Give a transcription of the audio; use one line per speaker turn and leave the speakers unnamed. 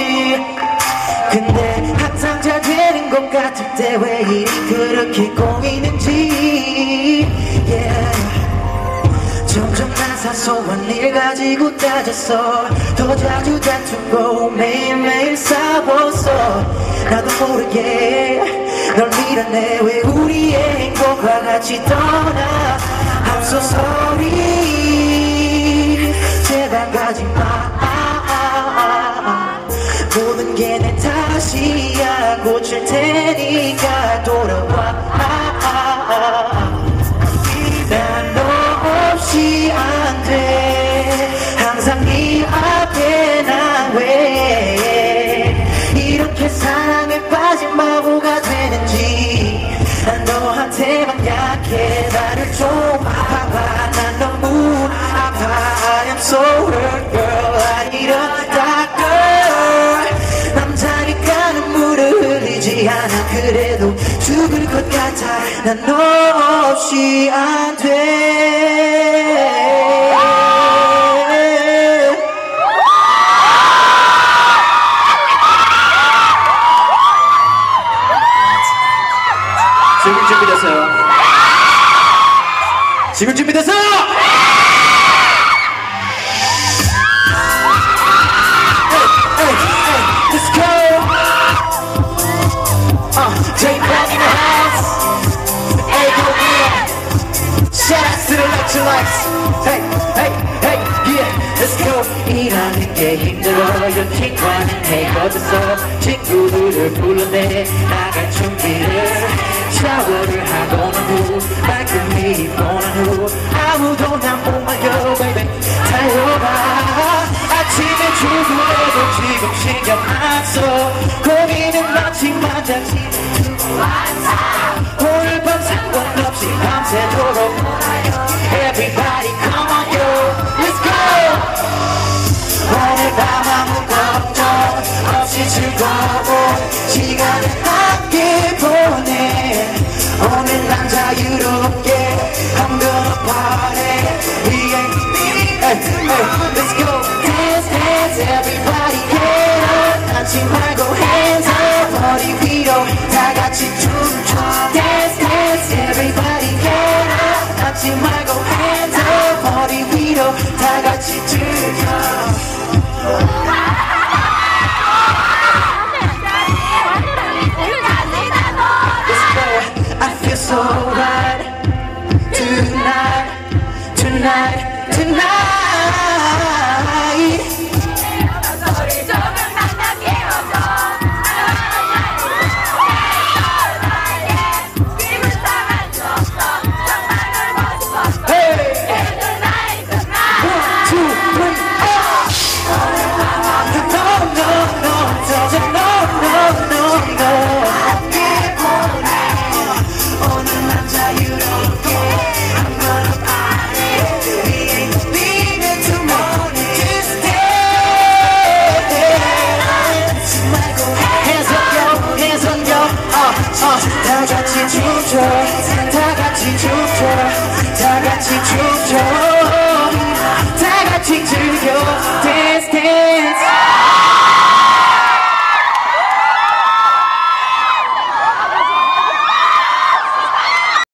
거지. 근데 항상 잘 되는 것 같을 때 왜 일이 그렇게 꼬이는지. 점점 나 사소한 일 가지고 따졌어. 더 자주 다투고 매일매일 싸웠어. 나도 모르게 널 밀어내 왜 우리의 행복과 같이 떠나. I'm so sorry. 내 탓이야 고칠 테니까 돌아와 것 같아 난 너 없이 안돼
지금 준비됐어요? 지금 준비됐어요?
Out to the electrolytes Hey hey hey yeah Let's go. 일하는 게 힘들어요 친구는 헤어져서 친구들을 불러내 나갈 준비를 샤워를 하고는 후 말끔히 입고는 후 아무도 난 앉지 말고 hands up 머리 위로 다 같이 춤춰 Dance dance everybody get up 앉지 말고 hands up 머리 위로 다 같이 즐겨 so right tonight, tonight, tonight. 같이 춤춰